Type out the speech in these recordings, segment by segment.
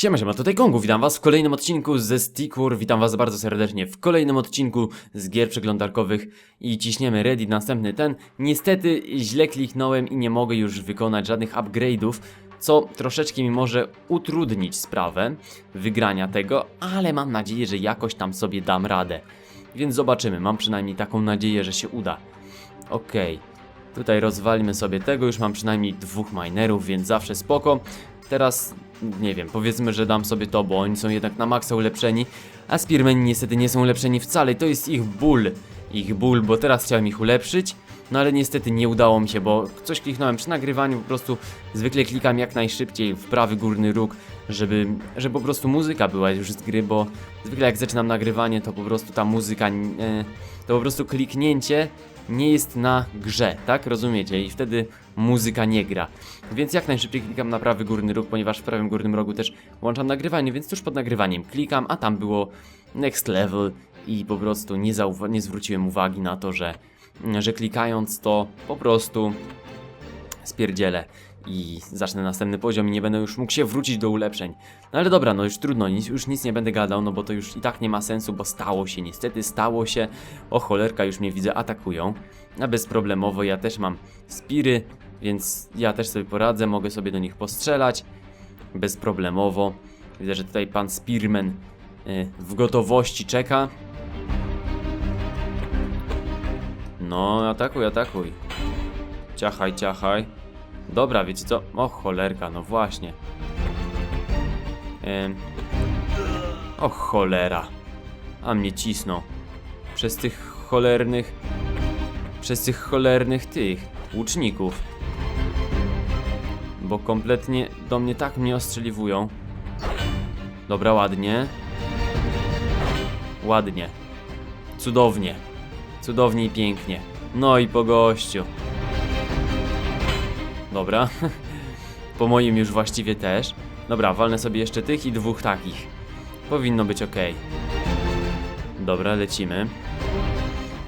Siema, siema, tutaj Kongu, witam was w kolejnym odcinku ze Stickur, witam was bardzo serdecznie w kolejnym odcinku z gier przeglądarkowych i ciśniemy ready, następny ten. Niestety źle kliknąłem i nie mogę już wykonać żadnych upgrade'ów, co troszeczkę mi może utrudnić sprawę wygrania tego, ale mam nadzieję, że jakoś tam sobie dam radę. Więc zobaczymy, mam przynajmniej taką nadzieję, że się uda. Okej, tutaj rozwalimy sobie tego, już mam przynajmniej dwóch minerów, więc zawsze spoko. Teraz, nie wiem, powiedzmy, że dam sobie to, bo oni są jednak na maksa ulepszeni, a Spearmeni niestety nie są ulepszeni wcale, to jest ich ból. Ich ból, bo teraz chciałem ich ulepszyć, no ale niestety nie udało mi się, bo coś kliknąłem przy nagrywaniu, po prostu zwykle klikam jak najszybciej w prawy górny róg, żeby, żeby po prostu muzyka była już z gry, bo zwykle jak zaczynam nagrywanie, to po prostu ta muzyka, e, to po prostu kliknięcie nie jest na grze, tak? Rozumiecie? I wtedy muzyka nie gra. Więc jak najszybciej klikam na prawy górny róg, ponieważ w prawym górnym rogu też włączam nagrywanie, więc tuż pod nagrywaniem klikam, a tam było next level i po prostu nie, nie zwróciłem uwagi na to, że, że klikając to po prostu spierdzielę i zacznę następny poziom i nie będę już mógł się wrócić do ulepszeń. No ale dobra, no już trudno, nic, już nic nie będę gadał, no bo to już i tak nie ma sensu, bo stało się, niestety stało się. O cholerka, już mnie widzę, atakują. A bezproblemowo, ja też mam spiry, więc ja też sobie poradzę, mogę sobie do nich postrzelać. Bezproblemowo. Widzę, że tutaj pan Spearman y, w gotowości czeka. No, atakuj, atakuj. Ciachaj, ciachaj. Dobra, wiecie co? O cholerka, no właśnie. Em. O cholera. A mnie cisną. Przez tych cholernych... Przez tych cholernych tych łuczników. Bo kompletnie do mnie tak mnie ostrzeliwują. Dobra, ładnie. Ładnie. Cudownie. Cudownie i pięknie. No i po gościu. Dobra. po moim już właściwie też. Dobra, walnę sobie jeszcze tych i dwóch takich. Powinno być ok. Dobra, lecimy.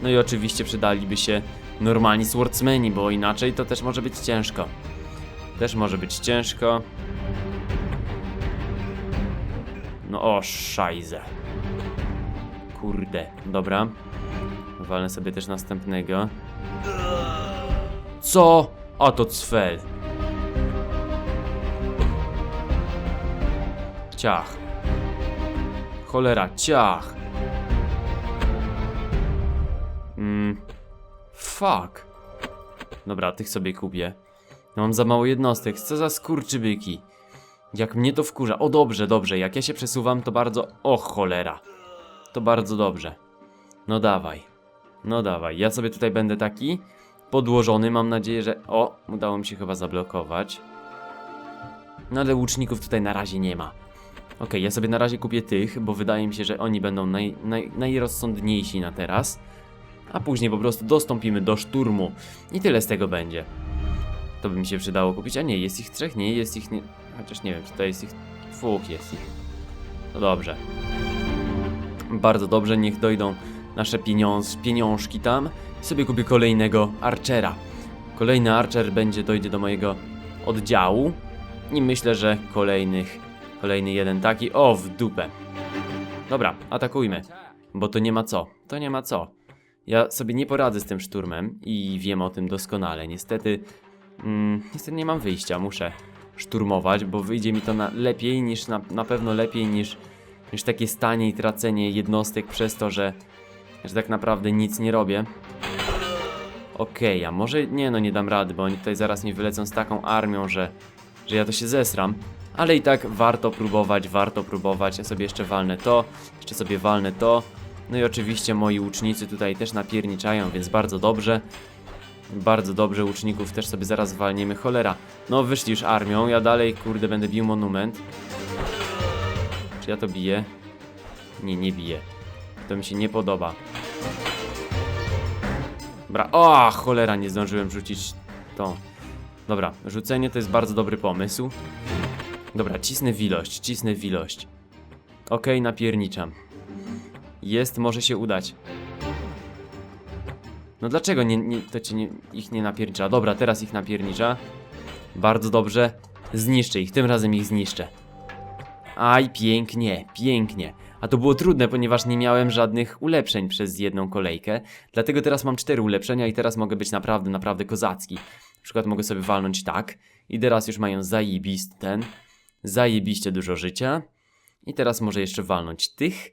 No i oczywiście przydaliby się normalni swordsmeni, bo inaczej to też może być ciężko. Też może być ciężko. No o, szajze. Kurde, dobra. Walnę sobie też następnego. Co? A to cfel. Ciach. Cholera, ciach. Mm. Fuck. Dobra, tych sobie kupię. Mam za mało jednostek, co za skurczybyki. Jak mnie to wkurza. O dobrze, dobrze, jak ja się przesuwam to bardzo... O cholera. To bardzo dobrze. No dawaj. No dawaj, ja sobie tutaj będę taki podłożony, mam nadzieję, że... O, udało mi się chyba zablokować. No ale łuczników tutaj na razie nie ma. Okej, ja sobie na razie kupię tych, bo wydaje mi się, że oni będą naj, naj, najrozsądniejsi na teraz. A później po prostu dostąpimy do szturmu. I tyle z tego będzie. To by mi się przydało kupić. A nie, jest ich trzech? Nie, jest ich nie... Chociaż nie wiem, czy to jest ich... Dwóch jest ich. No dobrze. Bardzo dobrze, niech dojdą nasze pieniądz, pieniążki tam. Sobie kupię kolejnego Archera. Kolejny Archer będzie, dojdzie do mojego oddziału. I myślę, że kolejnych... Kolejny jeden taki. O, w dupę. Dobra, atakujmy. Bo to nie ma co. To nie ma co. Ja sobie nie poradzę z tym szturmem i wiem o tym doskonale. Niestety, mm, niestety nie mam wyjścia. Muszę szturmować, bo wyjdzie mi to na lepiej niż na, na pewno lepiej niż, niż takie stanie i tracenie jednostek przez to, że, że tak naprawdę nic nie robię. Okej, a może nie no nie dam rady, bo oni tutaj zaraz mi wylecą z taką armią, że, że ja to się zesram. Ale i tak warto próbować, warto próbować. Ja sobie jeszcze walnę to, jeszcze sobie walnę to. No i oczywiście moi łucznicy tutaj też napierniczają, więc bardzo dobrze. Bardzo dobrze, łuczników też sobie zaraz walniemy. Cholera, no wyszli już armią, ja dalej kurde będę bił monument. Czy ja to biję? Nie, nie biję. To mi się nie podoba. Dobra, o cholera, nie zdążyłem rzucić to. Dobra, rzucenie to jest bardzo dobry pomysł. Dobra, cisnę w ilość, cisnę w ilość. Okej, napierniczam. Jest, może się udać. No dlaczego nie, nie, to nie, ich nie napiernicza? Dobra, teraz ich napiernicza. Bardzo dobrze. Zniszczę ich, tym razem ich zniszczę. Aj, pięknie, pięknie. A to było trudne, ponieważ nie miałem żadnych ulepszeń przez jedną kolejkę. Dlatego teraz mam cztery ulepszenia i teraz mogę być naprawdę, naprawdę kozacki. Na przykład mogę sobie walnąć tak. I teraz już mają zajebist ten. Zajebiście dużo życia. I teraz może jeszcze walnąć tych.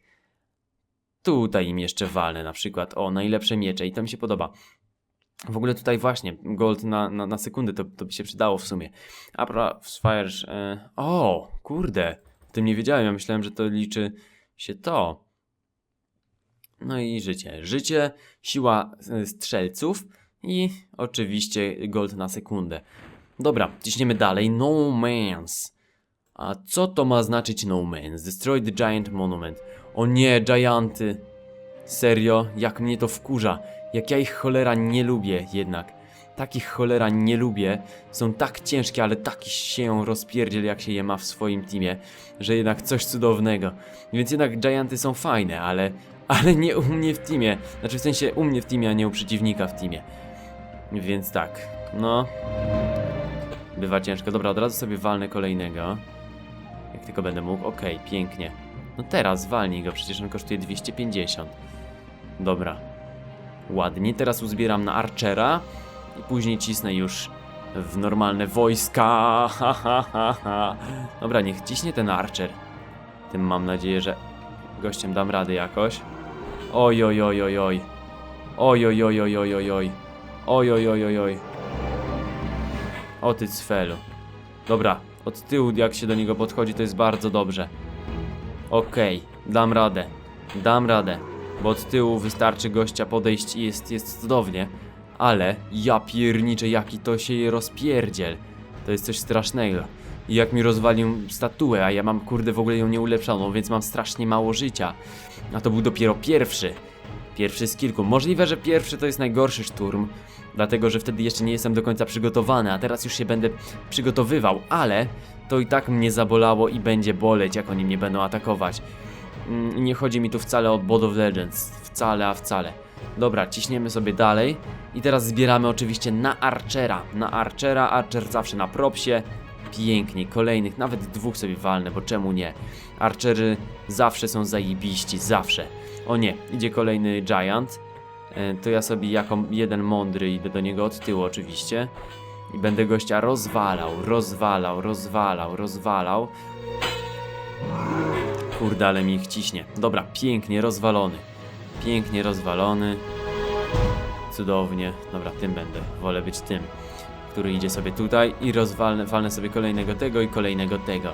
Tutaj im jeszcze walnę na przykład. O, najlepsze miecze i to mi się podoba. W ogóle tutaj właśnie, gold na, na, na sekundę to, to by się przydało w sumie. A pra, Fire... E, o, kurde. O tym nie wiedziałem, ja myślałem, że to liczy się to. No i życie. Życie, siła e, strzelców i oczywiście gold na sekundę. Dobra, ciśniemy dalej. No Man's. A co to ma znaczyć No Man's? Destroy the Giant Monument. O nie, Gianty. Serio, jak mnie to wkurza. Jak ja ich cholera nie lubię jednak. Takich cholera nie lubię. Są tak ciężkie, ale taki się rozpierdziel jak się je ma w swoim teamie, że jednak coś cudownego. Więc jednak Gianty są fajne, ale, ale nie u mnie w teamie. Znaczy w sensie u mnie w teamie, a nie u przeciwnika w teamie. Więc tak, no. Bywa ciężko. Dobra, od razu sobie walnę kolejnego. Jak tylko będę mógł. Okej, pięknie. No teraz walnij go, przecież on kosztuje 250. Dobra. Ładnie, teraz uzbieram na Archera i później cisnę już w normalne wojska. Ha, ha, ha, ha. Dobra, niech ciśnie ten Archer. Tym mam nadzieję, że gościem dam radę jakoś. Oj, oj, oj, oj, oj. Oj, oj, oj, oj, oj, oj, oj. Oj, oj, oj, oj, oj. O ty cfelu. Dobra, od tyłu jak się do niego podchodzi to jest bardzo dobrze. Okej, dam radę. Dam radę. Bo od tyłu wystarczy gościa podejść i jest, jest cudownie. Ale ja pierniczę jaki to się rozpierdziel. To jest coś strasznego. I jak mi rozwalił statuę, a ja mam kurde w ogóle ją nie ulepszoną, więc mam strasznie mało życia. A to był dopiero pierwszy. Pierwszy z kilku. Możliwe, że pierwszy to jest najgorszy szturm, dlatego że wtedy jeszcze nie jestem do końca przygotowany, a teraz już się będę przygotowywał, ale to i tak mnie zabolało i będzie boleć, jak oni mnie będą atakować. Mm, Nie chodzi mi tu wcale o Bod of Legends, wcale, a wcale. Dobra, ciśniemy sobie dalej i teraz zbieramy oczywiście na Archera. Na Archera, Archer zawsze na propsie. Pięknie, kolejnych, nawet dwóch sobie walnę, bo czemu nie? Archery zawsze są zajebiści, zawsze. O nie, idzie kolejny Giant. E, To ja sobie jako jeden mądry idę do niego od tyłu oczywiście. I będę gościa rozwalał, rozwalał, rozwalał, rozwalał. Kurde, ale mi ich ciśnie. Dobra, pięknie rozwalony. Pięknie rozwalony. Cudownie. Dobra, tym będę. Wolę być tym, który idzie sobie tutaj i rozwalnę walnę sobie kolejnego tego i kolejnego tego.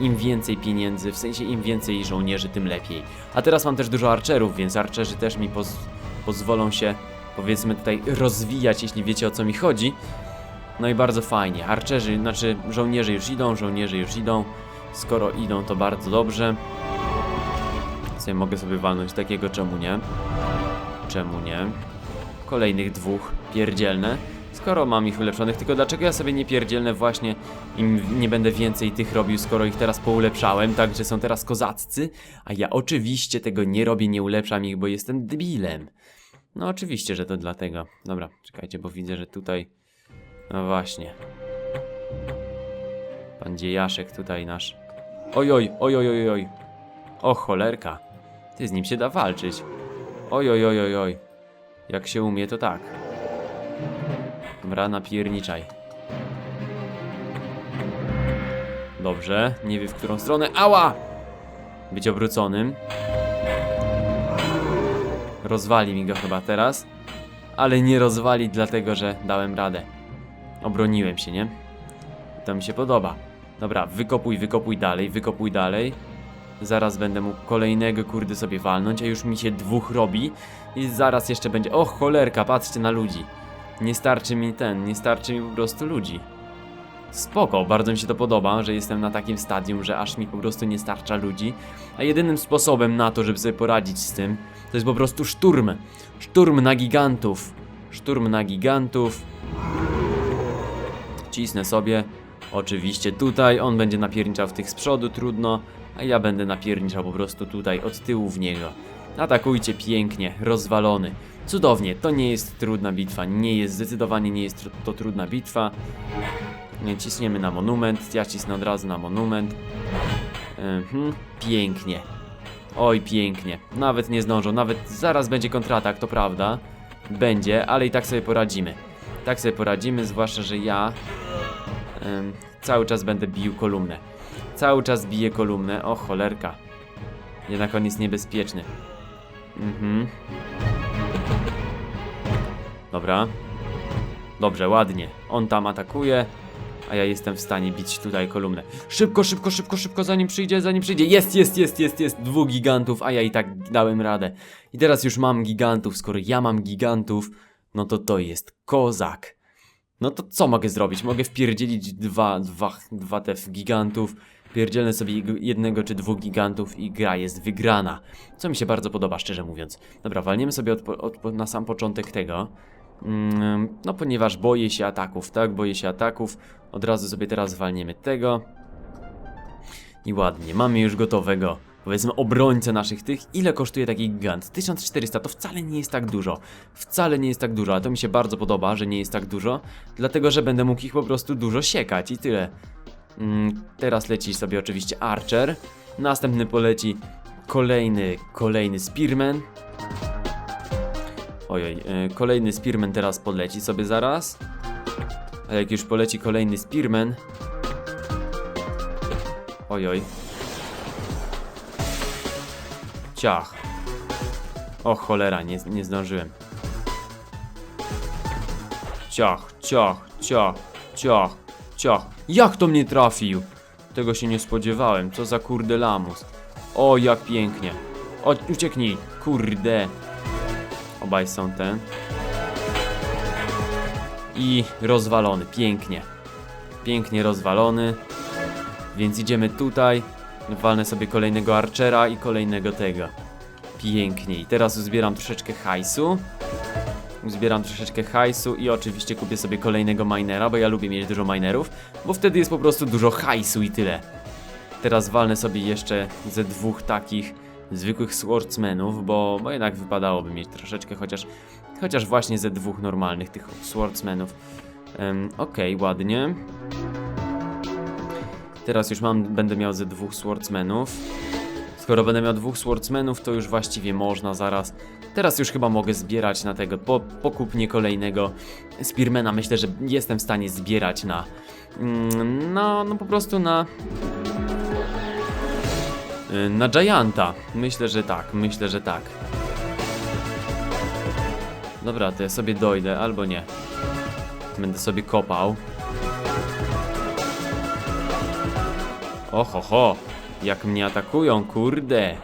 Im więcej pieniędzy, w sensie im więcej żołnierzy, tym lepiej. A teraz mam też dużo archerów, więc archerzy też mi poz pozwolą się, powiedzmy tutaj, rozwijać, jeśli wiecie o co mi chodzi. No i bardzo fajnie. Archerzy, znaczy żołnierze już idą, żołnierze już idą. Skoro idą, to bardzo dobrze. Sobie mogę sobie walnąć takiego, czemu nie? Czemu nie? Kolejnych dwóch pierdzielne. Skoro mam ich ulepszonych, tylko dlaczego ja sobie nie pierdzielne właśnie im nie będę więcej tych robił, skoro ich teraz poulepszałem, tak, że są teraz kozaccy, a ja oczywiście tego nie robię, nie ulepszam ich, bo jestem debilem. No oczywiście, że to dlatego. Dobra, czekajcie, bo widzę, że tutaj... No właśnie. Pan Dziejaszek tutaj nasz. Oj, oj, oj, oj, oj, oj. O cholerka. Ty z nim się da walczyć. Oj, oj, oj, oj, oj. Jak się umie, to tak. Dobra, napierniczaj. Dobrze, nie wie w którą stronę. Ała! Być obróconym. Rozwali mi go chyba teraz. Ale nie rozwali, dlatego że dałem radę. Obroniłem się, nie? To mi się podoba. Dobra, wykopuj, wykopuj dalej, wykopuj dalej. Zaraz będę mógł kolejnego kurde sobie walnąć, a już mi się dwóch robi. I zaraz jeszcze będzie. O cholerka, patrzcie na ludzi. Nie starczy mi ten, nie starczy mi po prostu ludzi. Spoko, bardzo mi się to podoba, że jestem na takim stadium, że aż mi po prostu nie starcza ludzi. A jedynym sposobem na to, żeby sobie poradzić z tym, to jest po prostu szturm. Szturm na gigantów. Szturm na gigantów. Cisnę sobie. Oczywiście tutaj on będzie napierniczał w tych z przodu, trudno, a ja będę napierniczał po prostu tutaj od tyłu w niego. Atakujcie pięknie, rozwalony. Cudownie, to nie jest trudna bitwa, nie jest, zdecydowanie nie jest to trudna bitwa. Nie, ciśniemy na monument, ja cisnę od razu na monument. Mhm, pięknie. Oj, pięknie. Nawet nie zdążą, nawet zaraz będzie kontratak, to prawda. Będzie, ale i tak sobie poradzimy. Tak sobie poradzimy, zwłaszcza, że ja cały czas będę bił kolumnę. Cały czas biję kolumnę. O, cholerka. Jednak on jest niebezpieczny. Mhm. Dobra. Dobrze, ładnie. On tam atakuje, a ja jestem w stanie bić tutaj kolumnę. Szybko, szybko, szybko, szybko, zanim przyjdzie, zanim przyjdzie. Jest, jest, jest, jest, jest. Dwóch gigantów, a ja i tak dałem radę. I teraz już mam gigantów. Skoro ja mam gigantów, no to to jest kozak. No to co mogę zrobić? Mogę wpierdzielić dwa, dwa, dwa te gigantów. Pierdzielę sobie jednego czy dwóch gigantów i gra jest wygrana. Co mi się bardzo podoba, szczerze mówiąc. Dobra, walniemy sobie od, od, na sam początek tego. Mm, no ponieważ boję się ataków, tak? Boję się ataków. Od razu sobie teraz walniemy tego. I ładnie, mamy już gotowego. Powiedzmy obrońcę naszych tych. Ile kosztuje taki gigant? 1400 to wcale nie jest tak dużo. Wcale nie jest tak dużo, a to mi się bardzo podoba, że nie jest tak dużo. Dlatego, że będę mógł ich po prostu dużo siekać i tyle. Mm, teraz leci sobie oczywiście Archer. Następny poleci kolejny, kolejny Spearman. Ojoj, e, kolejny Spearman teraz poleci sobie zaraz. A jak już poleci kolejny Spearman. Ojoj. Ciach. O cholera, nie, nie zdążyłem. Ciach, ciach, ciach, ciach, ciach. Jak to mnie trafił? Tego się nie spodziewałem. Co za kurde lamus. O, jak pięknie. O, ucieknij. Kurde. Obaj są ten. I rozwalony. Pięknie. Pięknie rozwalony. Więc idziemy tutaj. Walnę sobie kolejnego Archera i kolejnego tego. Pięknie. I teraz uzbieram troszeczkę hajsu. Uzbieram troszeczkę hajsu i oczywiście kupię sobie kolejnego minera, bo ja lubię mieć dużo minerów, bo wtedy jest po prostu dużo hajsu i tyle. Teraz walnę sobie jeszcze ze dwóch takich zwykłych swordsmenów, bo, bo jednak wypadałoby mieć troszeczkę chociaż, chociaż właśnie ze dwóch normalnych tych swordsmenów. Um, Okej, ładnie. Teraz już mam, będę miał ze dwóch swordsmenów. Skoro będę miał dwóch swordsmenów, to już właściwie można zaraz. Teraz już chyba mogę zbierać na tego. Po, pokupnie kolejnego Spearmana. Myślę, że jestem w stanie zbierać na. No, no po prostu na. y, Na Gianta. Myślę, że tak. Myślę, że tak. Dobra, to ja sobie dojdę, albo nie. Będę sobie kopał. Oho, ho, jak mnie atakują, kurde.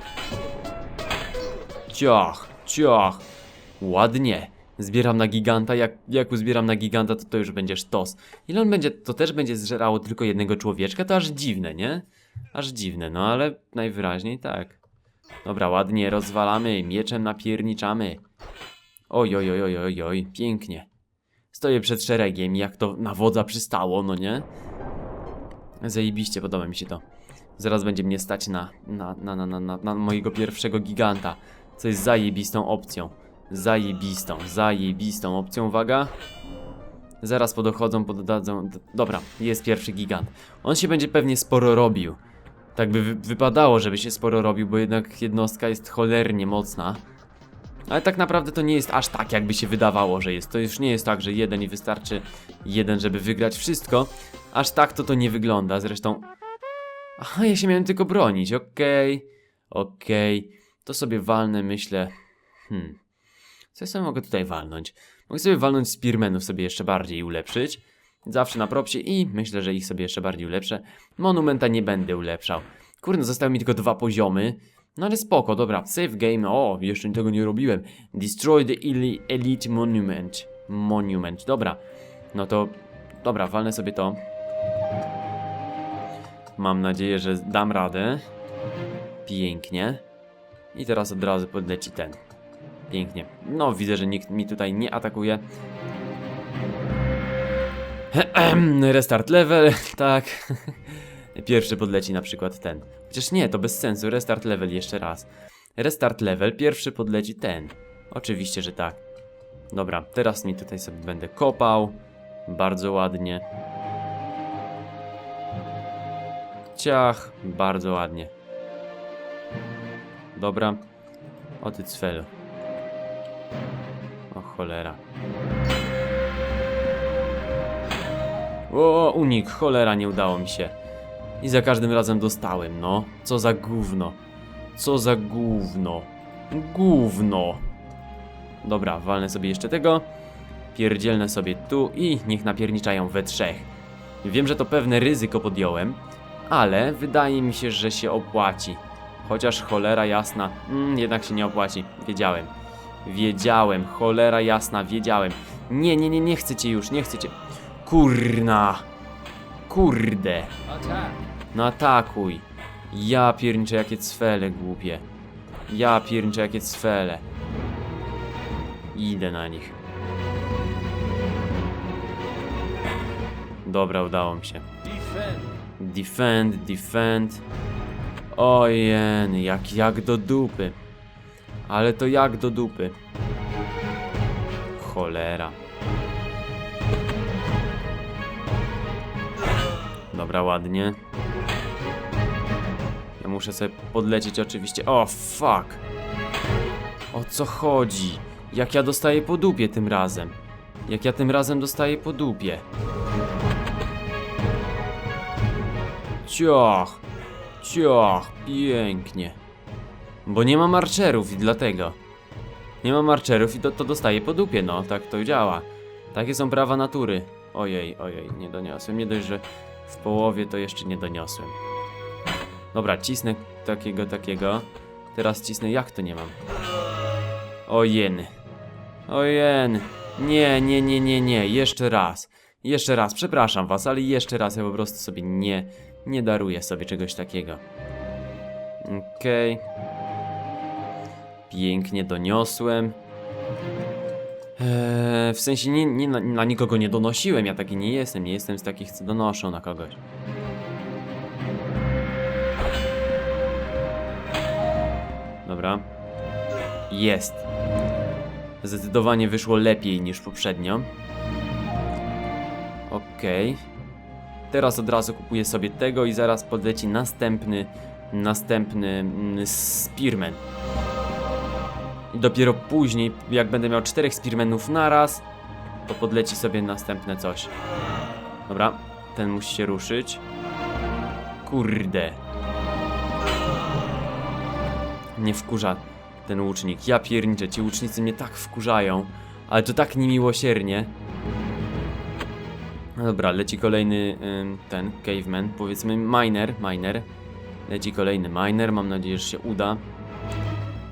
Ciach, ciach. Ładnie. Zbieram na giganta, jak, jak uzbieram na giganta, to to już będzie sztos. Ile on będzie, to też będzie zżerało tylko jednego człowieczka, to aż dziwne, nie? Aż dziwne, no ale najwyraźniej tak. Dobra, ładnie rozwalamy, mieczem napierniczamy. Oj, oj, oj, oj, oj, oj, pięknie. Stoję przed szeregiem, jak to na wodza przystało, no nie? Zajebiście, podoba mi się to. Zaraz będzie mnie stać na, na, na, na, na, na, mojego pierwszego giganta. Co jest zajebistą opcją. Zajebistą, zajebistą opcją, uwaga. Zaraz podochodzą, poddadzą. d- Dobra, jest pierwszy gigant. On się będzie pewnie sporo robił. Tak by wy wypadało, żeby się sporo robił, bo jednak jednostka jest cholernie mocna. Ale tak naprawdę to nie jest aż tak, jakby się wydawało, że jest. To już nie jest tak, że jeden i wystarczy jeden, żeby wygrać wszystko. Aż tak to to nie wygląda. Zresztą. Aha, ja się miałem tylko bronić. Okej, okej. To sobie walnę, myślę. Hmm. Co ja sobie mogę tutaj walnąć? Mogę sobie walnąć Spearmanów, sobie jeszcze bardziej ulepszyć. Zawsze na propsie i myślę, że ich sobie jeszcze bardziej ulepszę. Monumenta nie będę ulepszał. Kurde, zostały mi tylko dwa poziomy. No ale spoko, dobra. Save game. O, jeszcze tego nie robiłem. Destroy the eli- Elite Monument. Monument. Dobra. No to. Dobra, walnę sobie to. Mam nadzieję, że dam radę. Pięknie. I teraz od razu podleci ten. Pięknie. No, widzę, że nikt mi tutaj nie atakuje. Restart level, tak. Pierwszy podleci na przykład ten. Chociaż nie, to bez sensu. Restart level jeszcze raz. Restart level, pierwszy podleci ten. Oczywiście, że tak. Dobra, teraz mi tutaj sobie będę kopał. Bardzo ładnie. Ciach, bardzo ładnie. Dobra. O ty. O cholera. O, unik, cholera, nie udało mi się. I za każdym razem dostałem, no. Co za gówno. Co za gówno. Gówno. Dobra, walnę sobie jeszcze tego. Pierdzielnę sobie tu i niech napierniczają we trzech. Wiem, że to pewne ryzyko podjąłem, ale wydaje mi się, że się opłaci. Chociaż cholera jasna, mm, jednak się nie opłaci. Wiedziałem. Wiedziałem, cholera jasna, wiedziałem. Nie, nie, nie, nie chcę cię już, nie chcę cię. Kurna. Kurde. No atakuj. Ja pierniczę jakie cwele głupie. Ja pierniczę jakie cwele. Idę na nich. Dobra, udało mi się. Defend, defend. Ojen, jak, jak do dupy. Ale to jak do dupy. Cholera. Dobra, ładnie. Ja muszę sobie podlecieć oczywiście. O, fuck. O co chodzi? Jak ja dostaję po dupie tym razem? Jak ja tym razem dostaję po dupie? Ciach, ciach, pięknie. Bo nie mam archerów i dlatego. Nie mam archerów i to, to dostaję po dupie, no, tak to działa. Takie są prawa natury. Ojej, ojej, nie doniosłem. Nie dość, że w połowie to jeszcze nie doniosłem. Dobra, cisnę takiego, takiego. Teraz cisnę, jak to nie mam? Ojen. Ojen. Nie, nie, nie, nie, nie. Jeszcze raz. Jeszcze raz. Przepraszam was, ale jeszcze raz ja po prostu sobie nie, nie daruję sobie czegoś takiego. Okej. Pięknie doniosłem. Eee, w sensie nie, nie, na, na nikogo nie donosiłem, ja taki nie jestem, nie jestem z takich, co donoszą na kogoś. Dobra. Jest. Zdecydowanie wyszło lepiej niż poprzednio. Okej. Teraz od razu kupuję sobie tego i zaraz podleci następny, następny mm, Spearman. I dopiero później, jak będę miał czterech Spearmanów naraz, to podleci sobie następne coś. Dobra, ten musi się ruszyć. Kurde. Nie wkurza ten łucznik. Ja pierniczę, ci łucznicy mnie tak wkurzają, ale to tak niemiłosiernie. No dobra, leci kolejny ten caveman, powiedzmy miner, miner. Leci kolejny miner, mam nadzieję, że się uda.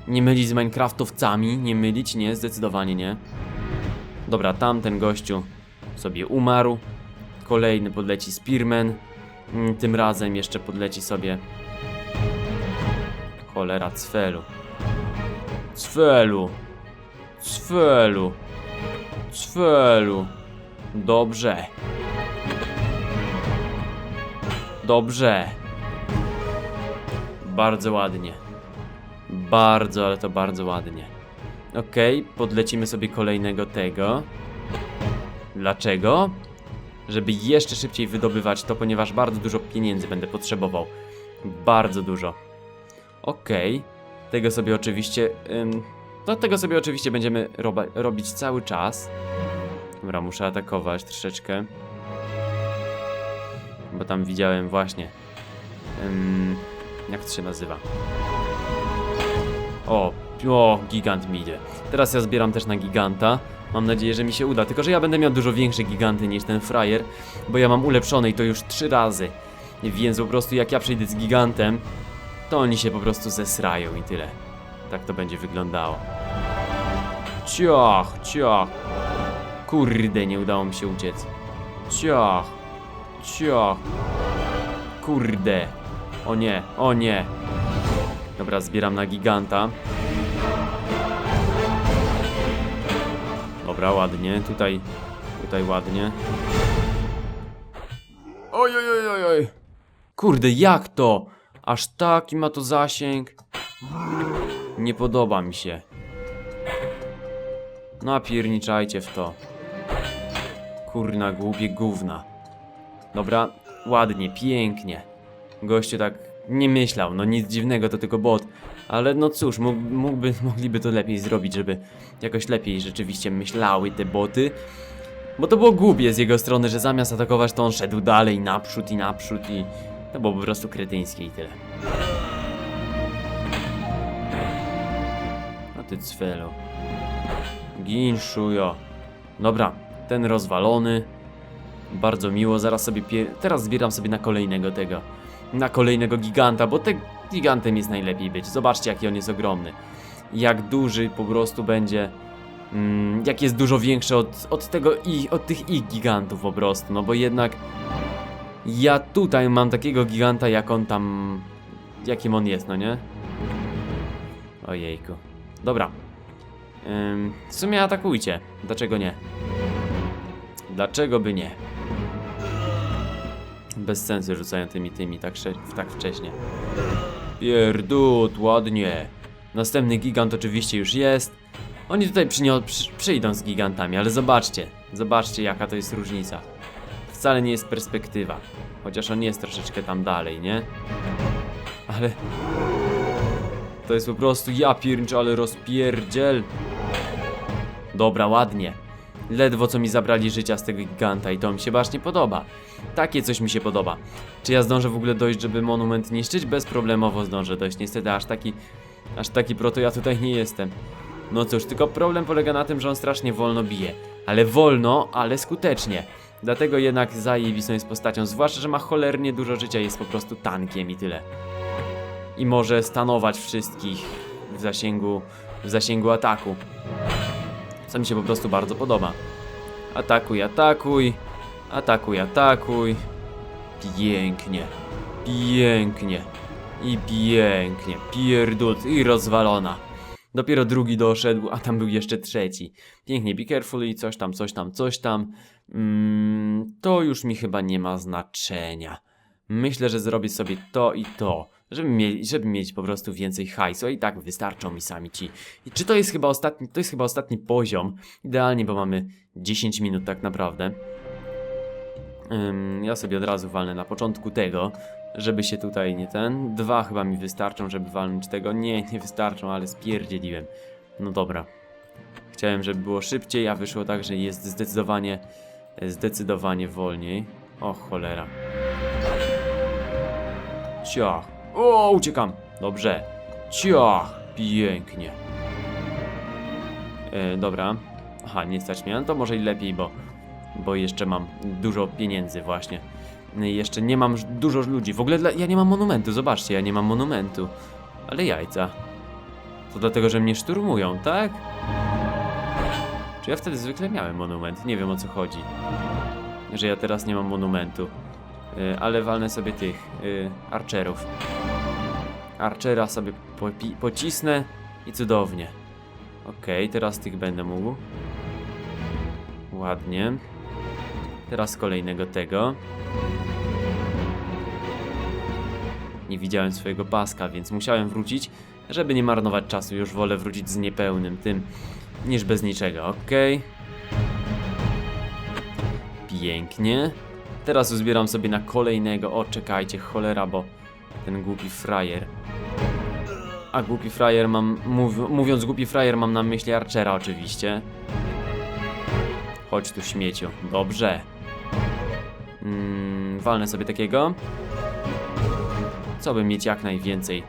Nie mylić z minecraftowcami, nie mylić, nie, zdecydowanie nie. Dobra, tamten gościu sobie umarł. Kolejny podleci Spearman. Mm, Tym razem jeszcze podleci sobie Cholera, Cfelu. Cfelu. Cfelu. Cfelu. Dobrze. Dobrze. Bardzo ładnie. Bardzo, ale to bardzo ładnie. Okej, podlecimy sobie kolejnego tego. Dlaczego? Żeby jeszcze szybciej wydobywać to, ponieważ bardzo dużo pieniędzy będę potrzebował. Bardzo dużo. Okej. Tego sobie oczywiście. Ym, no, tego sobie oczywiście będziemy robić cały czas. Dobra, muszę atakować troszeczkę. Bo tam widziałem właśnie. Ym, jak to się nazywa? O, o, gigant mi idzie. Teraz ja zbieram też na giganta. Mam nadzieję, że mi się uda. Tylko, że ja będę miał dużo większe giganty niż ten frajer, bo ja mam ulepszone i to już trzy razy. Więc po prostu jak ja przejdę z gigantem, to oni się po prostu zesrają i tyle. Tak to będzie wyglądało. Ciach, ciach. Kurde, nie udało mi się uciec. Ciach, ciach. Kurde. O nie, o nie. Dobra, zbieram na giganta. Dobra, ładnie. Tutaj, tutaj ładnie. Oj, oj, oj, oj, oj. Kurde, jak to? Aż taki ma to zasięg. Nie podoba mi się. Napierniczajcie w to. Kurna, głupie gówna. Dobra, ładnie, pięknie. gościu tak nie myślał, no nic dziwnego, to tylko bot. Ale no cóż, mógł, mógłby, mogliby to lepiej zrobić, żeby jakoś lepiej rzeczywiście myślały te boty. Bo to było głupie z jego strony, że zamiast atakować, to on szedł dalej, naprzód i naprzód i... To było po prostu kretyńskie i tyle. A ty cwelo. Gin, szujo. Dobra, ten rozwalony. Bardzo miło, zaraz sobie. Teraz zbieram sobie na kolejnego tego. Na kolejnego giganta, bo te gigantem jest najlepiej być. Zobaczcie, jaki on jest ogromny. Jak duży po prostu będzie. Mm, jak jest dużo większy od, od tego i od tych ich gigantów po prostu. No bo jednak. Ja tutaj mam takiego giganta, jak on tam. Jakim on jest, no nie? Ojejku. Dobra. Ym, w sumie atakujcie. Dlaczego nie? Dlaczego by nie? Bez sensu rzucają tymi tymi tak, tak wcześnie. Pierdut, ładnie. Następny gigant oczywiście już jest. Oni tutaj przy- przyjdą z gigantami, ale zobaczcie. Zobaczcie jaka to jest różnica. Wcale nie jest perspektywa. Chociaż on jest troszeczkę tam dalej, nie? Ale... To jest po prostu ja piernicz, ale rozpierdziel. Dobra, ładnie. Ledwo co mi zabrali życia z tego giganta i to mi się właśnie podoba. Takie coś mi się podoba. Czy ja zdążę w ogóle dojść, żeby monument niszczyć? Bezproblemowo zdążę dojść. Niestety aż taki, aż taki proto ja tutaj nie jestem. No cóż, tylko problem polega na tym, że on strasznie wolno bije. Ale wolno, ale skutecznie. Dlatego jednak zajebistą jest postacią, zwłaszcza, że ma cholernie dużo życia jest po prostu tankiem i tyle. I może stanować wszystkich w zasięgu, w zasięgu ataku. Co mi się po prostu bardzo podoba. Atakuj, atakuj. Atakuj, atakuj. Pięknie. Pięknie. I pięknie. Pierdut i rozwalona. Dopiero drugi doszedł, a tam był jeszcze trzeci. Pięknie, be careful i coś tam, coś tam, coś tam. Mm, to już mi chyba nie ma znaczenia. Myślę, że zrobię sobie to i to, żeby, mieli, żeby mieć po prostu więcej hajsu, i tak wystarczą mi sami ci. I czy to jest chyba ostatni, to jest chyba ostatni poziom? Idealnie, bo mamy 10 minut tak naprawdę. Ym, ja sobie od razu walnę na początku tego, żeby się tutaj nie ten. Dwa chyba mi wystarczą, żeby walnąć tego. Nie, nie wystarczą, ale spierdzieliłem. No dobra. Chciałem, żeby było szybciej, a wyszło tak, że jest zdecydowanie, zdecydowanie wolniej. O cholera. Ciach. O, uciekam. Dobrze. Ciach. Pięknie. E, dobra. Aha, nie stać mnie. No to może i lepiej, bo, bo jeszcze mam dużo pieniędzy właśnie. No jeszcze nie mam dużo ludzi. W ogóle dla, ja nie mam monumentu. Zobaczcie, ja nie mam monumentu. Ale jajca. To dlatego, że mnie szturmują, tak? Czy ja wtedy zwykle miałem monument? Nie wiem o co chodzi. Że ja teraz nie mam monumentu. Y, ale walnę sobie tych y, archerów. Archera sobie popi- pocisnę i cudownie. Okej, teraz tych będę mógł. Ładnie. Teraz kolejnego tego. Nie widziałem swojego paska, więc musiałem wrócić, żeby nie marnować czasu. Już wolę wrócić z niepełnym tym, niż bez niczego. Okej. Pięknie. Teraz uzbieram sobie na kolejnego. O, czekajcie, cholera, bo ten głupi frajer. A głupi frajer mam. Mów, mówiąc głupi frajer, mam na myśli Archera, oczywiście. Chodź tu, śmieciu. Dobrze. Mm, walnę sobie takiego. Co by mieć jak najwięcej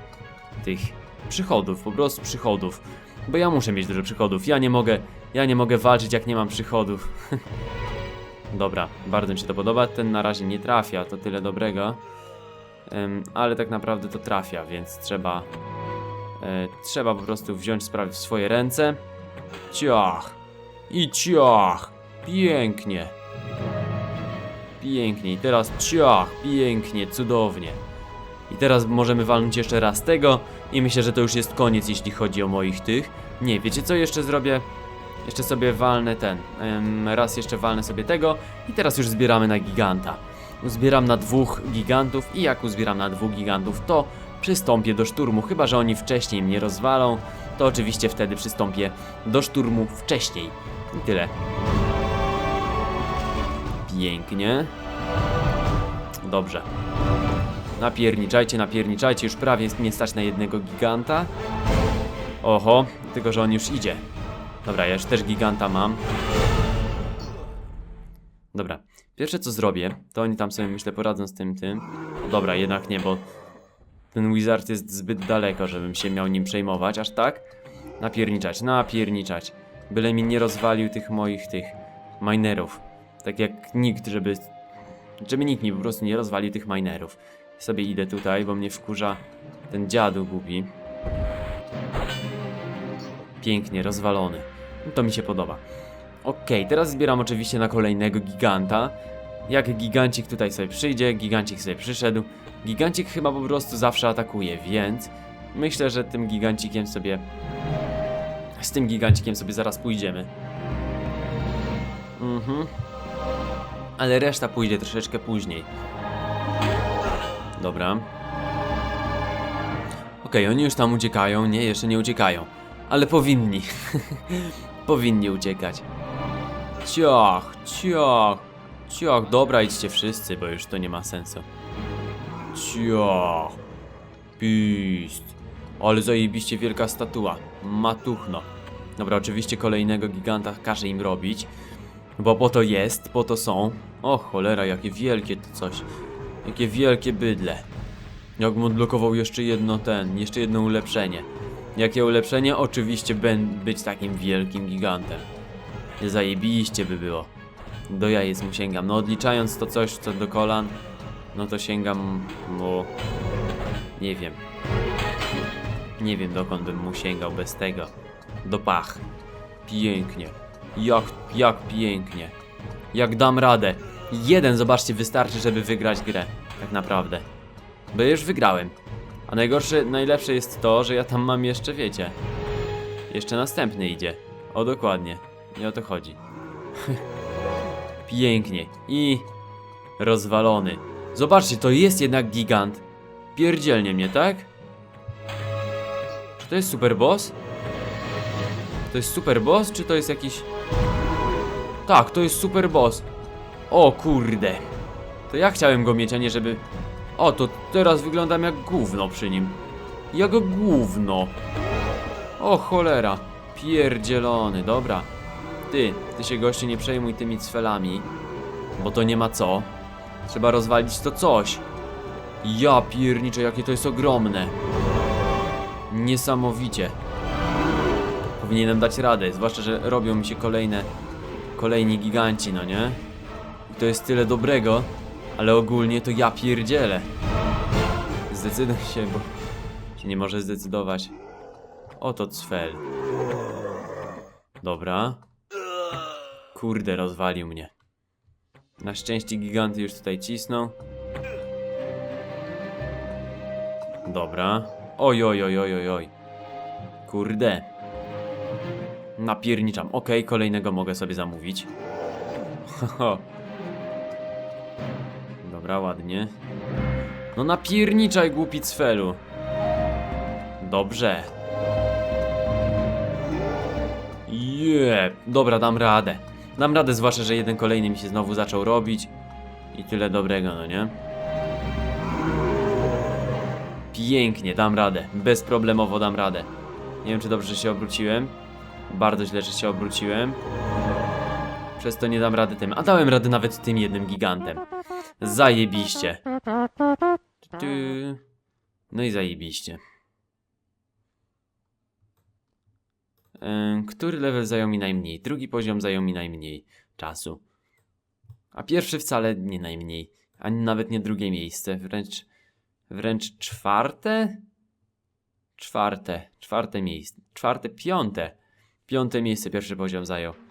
tych przychodów, po prostu przychodów. Bo ja muszę mieć dużo przychodów. Ja nie mogę. Ja nie mogę walczyć, jak nie mam przychodów. Dobra, bardzo mi się to podoba. Ten na razie nie trafia, to tyle dobrego. Ale tak naprawdę to trafia, więc trzeba. E, trzeba po prostu wziąć sprawy w swoje ręce. Ciach! I ciach! Pięknie! Pięknie, i teraz ciach! Pięknie, cudownie. I teraz możemy walnąć jeszcze raz tego i myślę, że to już jest koniec, jeśli chodzi o moich tych. Nie, wiecie co jeszcze zrobię? Jeszcze sobie walnę ten. raz jeszcze walnę sobie tego i teraz już zbieramy na giganta. Uzbieram na dwóch gigantów i jak uzbieram na dwóch gigantów, to przystąpię do szturmu. Chyba, że oni wcześniej mnie rozwalą, to oczywiście wtedy przystąpię do szturmu wcześniej. I tyle. Pięknie. Dobrze. Napierniczajcie, napierniczajcie, już prawie mnie stać na jednego giganta. Oho, tylko że on już idzie. Dobra, ja już też giganta mam. Dobra, pierwsze co zrobię, to oni tam sobie myślę poradzą z tym, tym. O, dobra, jednak nie, bo ten wizard jest zbyt daleko, żebym się miał nim przejmować, aż tak? Napierniczać, napierniczać. Byle mi nie rozwalił tych moich, tych minerów. Tak jak nikt, żeby... Żeby nikt mi po prostu nie rozwalił tych minerów. Sobie idę tutaj, bo mnie wkurza ten dziadu głupi. Pięknie, rozwalony. No To mi się podoba. Okej, teraz zbieram oczywiście na kolejnego giganta. Jak gigancik tutaj sobie przyjdzie, gigancik sobie przyszedł. Gigancik chyba po prostu zawsze atakuje, więc myślę, że tym gigancikiem sobie. Z tym gigancikiem sobie zaraz pójdziemy. Mhm. Ale reszta pójdzie troszeczkę później. Dobra. Okej, oni już tam uciekają. Nie, jeszcze nie uciekają. Ale powinni. powinni uciekać. Ciach, ciach, ciach. Dobra, idźcie wszyscy, bo już to nie ma sensu. Ciach. Pist. Ale zajebiście wielka statua. Matuchno. Dobra, oczywiście kolejnego giganta każe im robić. Bo po to jest, po to są. O cholera, jakie wielkie to coś. Jakie wielkie bydle. Jakbym odblokował jeszcze jedno ten, jeszcze jedno ulepszenie. Jakie ulepszenie? Oczywiście być takim wielkim gigantem. Zajebiście by było. Do jajec mu sięgam. No odliczając to coś, co do kolan, no to sięgam mu... Nie wiem. Nie wiem dokąd bym mu sięgał bez tego. Do pach. Pięknie. Jak, jak pięknie. Jak dam radę. Jeden, zobaczcie, wystarczy, żeby wygrać grę. Tak naprawdę. Bo już wygrałem. A najgorsze, najlepsze jest to, że ja tam mam jeszcze, wiecie. Jeszcze następny idzie. O, dokładnie. Nie o to chodzi. Pięknie. I... Rozwalony. Zobaczcie, to jest jednak gigant. Pierdzielnie mnie, tak? Czy to jest super boss? To jest super boss, czy to jest jakiś... Tak, to jest super boss. O kurde. To ja chciałem go mieć, a nie żeby... O, to teraz wyglądam jak gówno przy nim. Jak gówno. O cholera. Pierdzielony, dobra. Ty, ty się goście nie przejmuj tymi cfelami. Bo to nie ma co. Trzeba rozwalić to coś. Ja pierniczę, jakie to jest ogromne. Niesamowicie. Powinienem dać radę, zwłaszcza, że robią mi się kolejne, kolejni giganci, no nie? I to jest tyle dobrego, ale ogólnie to ja pierdzielę. Zdecyduj się, bo się nie może zdecydować. Oto cfel. Dobra. Kurde, rozwalił mnie. Na szczęście giganty już tutaj cisną. Dobra. Oj, oj, oj, oj, oj. Kurde. Napierniczam. Okej, kolejnego mogę sobie zamówić. Haha. Dobra, ładnie. No napierniczaj, głupi cfelu. Dobrze. Je, dobra, dam radę. Dam radę, zwłaszcza, że jeden kolejny mi się znowu zaczął robić. I tyle dobrego, no nie? Pięknie, dam radę. Bezproblemowo dam radę. Nie wiem, czy dobrze się obróciłem. Bardzo źle, że się obróciłem. Przez to nie dam rady tym. A dałem radę nawet tym jednym gigantem. Zajebiście. No i zajebiście. Em, Który level zajął mi najmniej? Drugi poziom zajął mi najmniej czasu. A pierwszy wcale nie najmniej. Ani nawet nie drugie miejsce. Wręcz. Wręcz czwarte? Czwarte. Czwarte miejsce. Czwarte, piąte. Piąte miejsce pierwszy poziom zajął.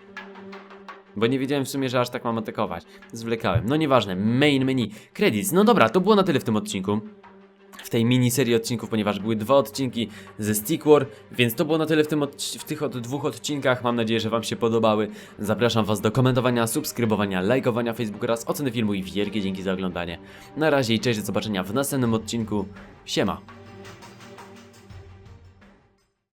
Bo nie wiedziałem w sumie, że aż tak mam atakować. Zwlekałem. No nieważne. Main menu. Credits. No dobra, to było na tyle w tym odcinku. W tej miniserii odcinków, ponieważ były dwa odcinki ze Stick War, więc to było na tyle w, tym w tych od dwóch odcinkach. Mam nadzieję, że Wam się podobały. Zapraszam Was do komentowania, subskrybowania, lajkowania Facebooka oraz oceny filmu i wielkie dzięki za oglądanie. Na razie i cześć, do zobaczenia w następnym odcinku. Siema.